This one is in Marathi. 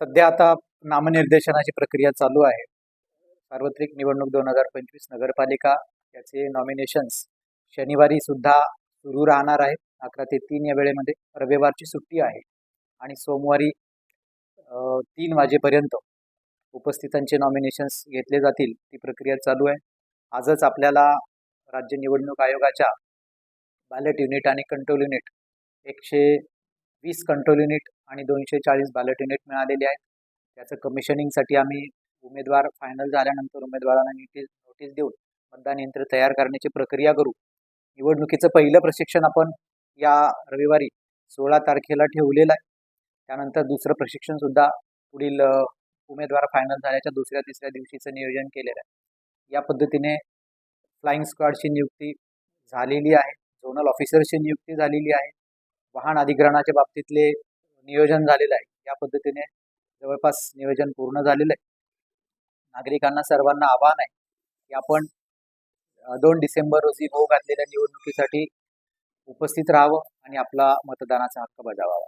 सध्या आता नामनिर्देशनाची प्रक्रिया चालू आहे. सार्वत्रिक निवडणूक दोन हजार पंचवीस नगरपालिका याचे नॉमिनेशन्स शनिवारी सुद्धा सुरू राहणार आहेत. अकरा ते तीन या वेळेमध्ये रविवारची सुट्टी आहे. आणि सोमवारी तीन वाजेपर्यंत उपस्थितांचे नॉमिनेशन्स घेतले जातील ती प्रक्रिया चालू आहे. आजच आपल्याला राज्य निवडणूक आयोगाच्या बॅलेट युनिट आणि कंट्रोल युनिट एकशे वीस कंट्रोल युनिट आणि दोनशे चाळीस बॅलेट युनिट मिळालेले आहेत. त्याचं कमिशनिंगसाठी आम्ही उमेदवार फायनल झाल्यानंतर उमेदवारांना नोटीस नोटीस देऊन मतदान यंत्र तयार करण्याची प्रक्रिया करू. निवडणुकीचं पहिलं प्रशिक्षण आपण या रविवारी सोळा तारखेला ठेवलेलं आहे. त्यानंतर दुसरं प्रशिक्षणसुद्धा पुढील उमेदवार फायनल झाल्याच्या दुसऱ्या तिसऱ्या दिवशीचं नियोजन केलेलं आहे. या पद्धतीने फ्लाईंग स्क्वॉडची नियुक्ती झालेली आहे. झोनल ऑफिसरची नियुक्ती झालेली आहे. वाहन अधिग्रहणाच्या बाबतीतले नियोजन झालेलं आहे. या पद्धतीने जवळपास नियोजन पूर्ण झालेलं आहे. नागरिकांना सर्वांना आवाहन आहे की आपण दोन डिसेंबर रोजी होऊ घातलेल्या निवडणुकीसाठी उपस्थित राहावं आणि आपला मतदानाचा हक्क बजावावा.